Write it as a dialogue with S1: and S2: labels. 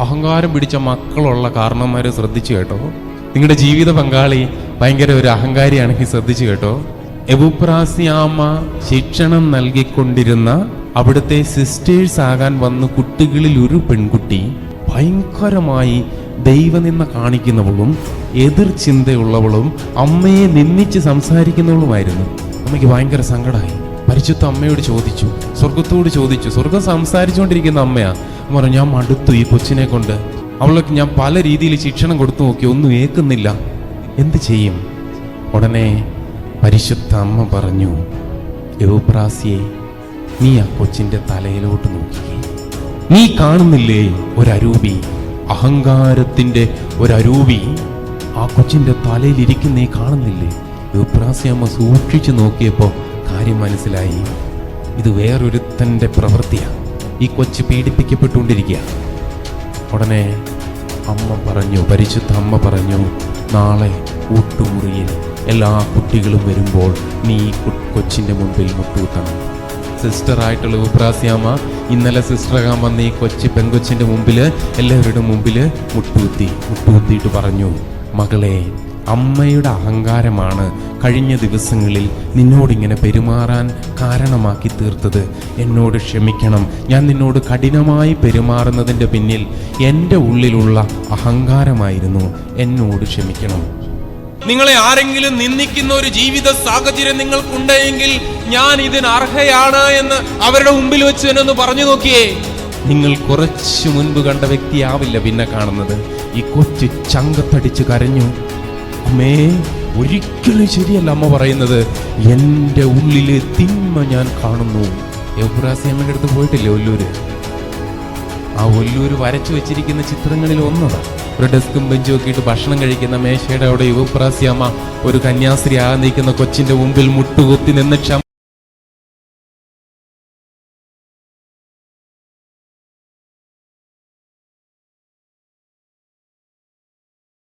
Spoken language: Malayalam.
S1: അഹങ്കാരം പിടിച്ച മക്കളുള്ള കാരണന്മാരെ ശ്രദ്ധിച്ചു കേട്ടോ. നിങ്ങളുടെ ജീവിത പങ്കാളി ഭയങ്കര ഒരു അഹങ്കാരിയാണെങ്കിൽ ശ്രദ്ധിച്ചു കേട്ടോ. എബുപ്രാസിയാമ്മ ശിക്ഷണം നൽകിക്കൊണ്ടിരുന്ന അവിടുത്തെ സിസ്റ്റേഴ്സ് ആകാൻ വന്ന കുട്ടികളിൽ ഒരു പെൺകുട്ടി ഭയങ്കരമായി ദൈവനിന്ന കാണിക്കുന്നവളും എതിർ ചിന്തയുള്ളവളും അമ്മയെ നിന്ദിച്ച് സംസാരിക്കുന്നവളുമായിരുന്നു. അമ്മയ്ക്ക് ഭയങ്കര സങ്കടമായി പരിശുദ്ധ അമ്മയോട് ചോദിച്ചു. സ്വർഗത്തോട് ചോദിച്ചു. സ്വർഗം സംസാരിച്ചുകൊണ്ടിരിക്കുന്ന അമ്മയാ. അമ്മ പറഞ്ഞു ഞാൻ മടുത്തു ഈ കൊച്ചിനെ കൊണ്ട്. അവൾക്ക് ഞാൻ പല രീതിയിൽ ശിക്ഷണം കൊടുത്തു നോക്കി ഒന്നും ഏക്കുന്നില്ല എന്ത് ചെയ്യും? ഉടനെ പരിശുദ്ധ അമ്മ പറഞ്ഞു യോപ്രാസിയെ നീ ആ കൊച്ചിന്റെ തലയിലോട്ട് നോക്കി. നീ കാണുന്നില്ലേ ഒരരൂപി? അഹങ്കാരത്തിന്റെ ഒരരൂപി? ആ കൊച്ചിന്റെ തലയിൽ ഇരിക്കുന്നേ കാണുന്നില്ലേ? യുപ്രാസിയമ്മ സൂക്ഷിച്ചു നോക്കിയപ്പോൾ കാര്യം മനസ്സിലായി. ഇത് വേറൊരുത്തന്റെ പ്രവൃത്തിയാ. ഈ കൊച്ച് പീഡിപ്പിക്കപ്പെട്ടുകൊണ്ടിരിക്കുക. ഉടനെ അമ്മ പറഞ്ഞു പരിശുദ്ധ അമ്മ പറഞ്ഞു നാളെ ഊട്ടുമുറിയിൽ എല്ലാ കുട്ടികളും വരുമ്പോൾ നീ കൊച്ചിന്റെ മുൻപിൽ മുട്ടുകുത്തണം. സിസ്റ്ററായിട്ടുള്ള ഉപ്രാസ്യാമ്മ ഇന്നലെ സിസ്റ്ററാകാൻ വന്ന ഈ കൊച്ചി പെൺകൊച്ചിന്റെ മുമ്പിൽ എല്ലാവരുടെ മുമ്പിൽ മുട്ടുകുത്തി മുട്ടുകുത്തിയിട്ട് പറഞ്ഞു മകളെ അമ്മയുടെ അഹങ്കാരമാണ് കഴിഞ്ഞ ദിവസങ്ങളിൽ നിന്നോടിങ്ങനെ പെരുമാറാൻ കാരണമാക്കി തീർത്തത്. എന്നോട് ക്ഷമിക്കണം. ഞാൻ നിന്നോട് കഠിനമായി പെരുമാറുന്നതിന്റെ പിന്നിൽ എന്റെ ഉള്ളിലുള്ള അഹങ്കാരമായിരുന്നു. എന്നോട് ക്ഷമിക്കണം. നിങ്ങളെ ആരെങ്കിലും നിന്ദിക്കുന്ന ഒരു ജീവിത സാഹചര്യം നിങ്ങൾക്കുണ്ടെങ്കിൽ ഞാൻ ഇതിന് അർഹയാണ് എന്ന് അവരുടെ മുമ്പിൽ വെച്ച് തന്നെ ഒന്ന് പറഞ്ഞു നോക്കിയേ. നിങ്ങൾ കുറച്ചു മുൻപ് കണ്ട വ്യക്തിയാവില്ല പിന്നെ കാണുന്നത്. ഈ കൊച്ചു ചങ്കത്തടിച്ച് കരഞ്ഞു. അമ്മേ ഒരിക്കലും ശരിയല്ല അമ്മ പറയുന്നത്. എന്റെ ഉള്ളിലെ തിന്മ ഞാൻ കാണുന്നു. യൗപ്രാസി അമ്മയുടെ അടുത്ത് പോയിട്ടില്ലേ ഒല്ലൂര്? ആ ഒല്ലൂര് വരച്ചു വെച്ചിരിക്കുന്ന ചിത്രങ്ങളിൽ ഒന്നതാ. ഒരു ഡെസ്കും ബെഞ്ചും ഒക്കെ ഇട്ട് ഭക്ഷണം കഴിക്കുന്ന മേശയുടെ അവിടെ യുവപ്രാസിയമ്മ ഒരു കന്യാസ്ത്രീ ആ നിൽക്കുന്ന കൊച്ചിന്റെ മുമ്പിൽ മുട്ടുകുത്തി നിന്ന് ക്ഷമ